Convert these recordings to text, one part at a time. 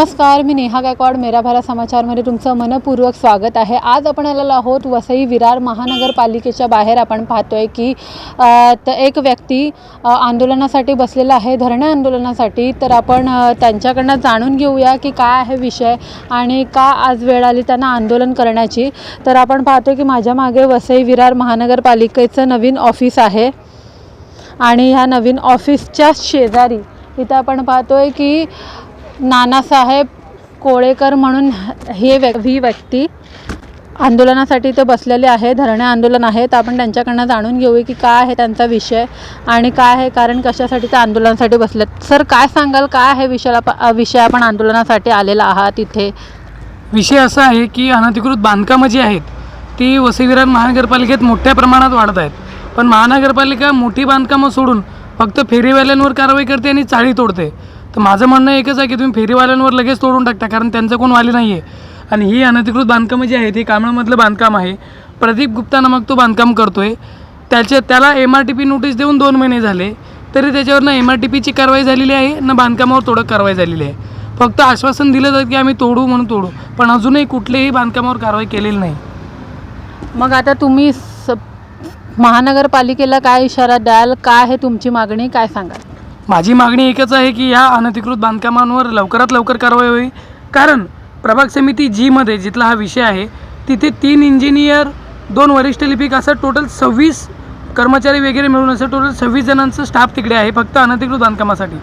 नमस्कार मी नेहा गायकवाड मेरा भारत समाचारमध्ये तुमचं मनपूर्वक स्वागत आहे. आज आपण आलेलो आहोत वसई विरार महानगरपालिकेच्या बाहेर. आपण पाहतोय की एक व्यक्ती आंदोलनासाठी बसलेला आहे धरणे आंदोलनासाठी. तर आपण त्यांच्याकडनं जाणून घेऊया की काय आहे विषय आणि का आज वेळ आली त्यांना आंदोलन करण्याची. तर आपण पाहतोय की माझ्या मागे वसई विरार महानगरपालिकेचं नवीन ऑफिस आहे आणि ह्या नवीन ऑफिसच्या शेजारी इथं आपण पाहतोय की नानासाहेब कोळेकर म्हणून हे व्य ही व्यक्ती आंदोलनासाठी ते बसलेले आहे धरणे आंदोलन आहे. तर आपण त्यांच्याकडनं जाणून घेऊया की काय आहे त्यांचा विषय आणि काय आहे कारण कशासाठी ते आंदोलनासाठी बसलेत. सर काय सांगाल? काय आहे विषयाला विषय आपण आंदोलनासाठी आलेला आहात इथे? विषय असा आहे की अनधिकृत बांधकामं जी आहेत ती वसईविरार महानगरपालिकेत मोठ्या प्रमाणात वाढत आहेत. पण महानगरपालिका मोठी बांधकामं सोडून फक्त फेरीवाल्यांवर कारवाई करते आणि चाळी तोडते. तर माझं म्हणणं एकच आहे की तुम्ही फेरीवाल्यांवर लगेच तोडून टाकता कारण त्यांचं कोण वाली नाही आहे आणि ही अनधिकृत बांधकामं जी आहेत ही कांबळमधलं बांधकाम आहे. प्रदीप गुप्ता नामक तो बांधकाम करतो आहे त्याच्या त्याला M R T P notice देऊन दोन महिने झाले. तरी त्याच्यावर ना एम आर टी पीची कारवाई झालेली आहे ना बांधकामावर तोडक कारवाई झालेली आहे. फक्त आश्वासन दिलं जातं की आम्ही तोडू म्हणून तोडू. पण अजूनही कुठल्याही बांधकामावर कारवाई केलेली नाही. मग आता तुम्ही स महानगरपालिकेला काय इशारा द्याल? काय आहे तुमची मागणी? काय सांगाल? माझी मागणी एकच आहे की या अनधिकृत बांधकामांवर लवकरात लवकर कारवाई होईल. कारण प्रभाग समिती जीमध्ये जिथला हा विषय आहे तिथे तीन इंजिनियर दोन वरिष्ठ लिपिक असं टोटल सव्वीस कर्मचारी वगैरे मिळून असं टोटल सव्वीस जणांचं स्टाफ तिकडे आहे फक्त अनधिकृत बांधकामासाठी.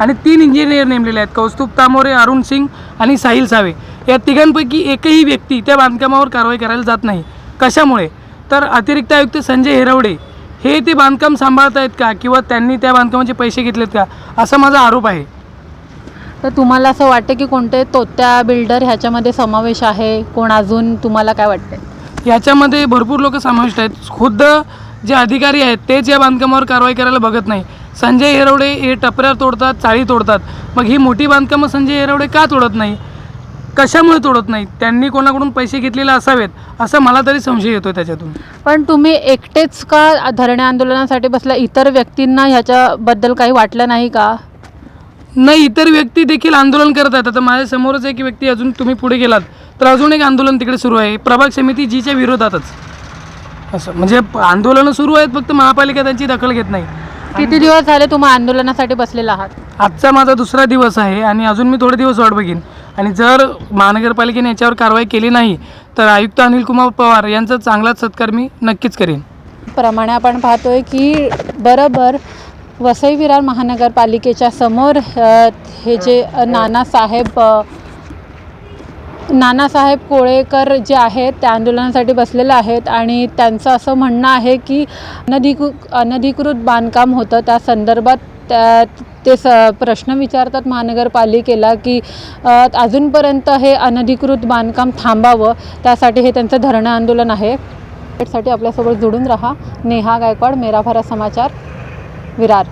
आणि तीन इंजिनियर नेमलेले आहेत कौस्तुभ तामोरे अरुण सिंग आणि साहिल सावे. या तिघांपैकी एकही व्यक्ती त्या बांधकामावर कारवाई करायला जात नाही. कशामुळे? तर अतिरिक्त आयुक्त संजय हिरवडे हे ते बांधकाम सांभाळत आहेत का? किंवा त्यांनी त्या बांधकामाचे पैसे घेतलेत का? असा माझा आरोप आहे. तर तुम्हाला असं वाटतं की कोणते तोत्या बिल्डर ह्याच्यामध्ये समावेश आहे? कोण अजून तुम्हाला काय वाटतं याच्यामध्ये भरपूर लोक समाविष्ट आहेत. खुद्द जे अधिकारी आहेत तेच या बांधकामावर कारवाई करायला बघत नाही. संजय हिरवडे हे टपऱ्या तोडतात चाळी तोडतात. मग ही मोठी बांधकामं संजय हिरवडे का तोडत नाही? कशामुळे तोडत नाही त्यांनी कोणाकडून पैसे घेतलेले असावेत? असं मला तरी संशय येतो त्याच्यातून. पण तुम्ही एकटेच का धरणे आंदोलनासाठी बसला? इतर व्यक्तींना ह्याच्याबद्दल काही वाटलं नाही का? नाही इतर व्यक्ती देखील आंदोलन करत आहेत. आता माझ्या समोरच एक व्यक्ती अजून तुम्ही पुढे गेलात. तर अजून एक आंदोलन तिकडे सुरू आहे. प्रभाग समिती जीच्या विरोधातच. असं म्हणजे आंदोलनं सुरू आहेत फक्त महापालिका त्यांची दखल घेत नाही. किती दिवस झाले तुम्ही आंदोलनासाठी बसलेला आहात? आजचा माझा दुसरा दिवस आहे आणि अजून मी थोडे दिवस वाट बघीन. आणि जर महानगरपालिकेने याच्यावर कारवाई केली नाही तर आयुक्त अनिल कुमार पवार यांचा चांगलाच सत्कार मी नक्कीच करेन. प्रमाणे आपण पाहतोय की बरोबर वसई विरार महानगरपालिकेच्या समोर हे जे नानासाहेब नानासाहेब कोळेकर जे आहेत त्या आंदोलनासाठी बसलेले आहेत आणि त्यांचं असं म्हणणं आहे की अनधिकृ अनधिकृत बांधकाम होतं त्या संदर्भात त्या ते स प्रश्न विचारतात महानगरपालिकेला की अजूनपर्यंत हे अनधिकृत बांधकाम थांबावं त्यासाठी हे त्यांचं धरणं आंदोलन आहे. साठी आपल्यासोबत जोडून राहा. नेहा गायकवाड मेरा समाचार विरार.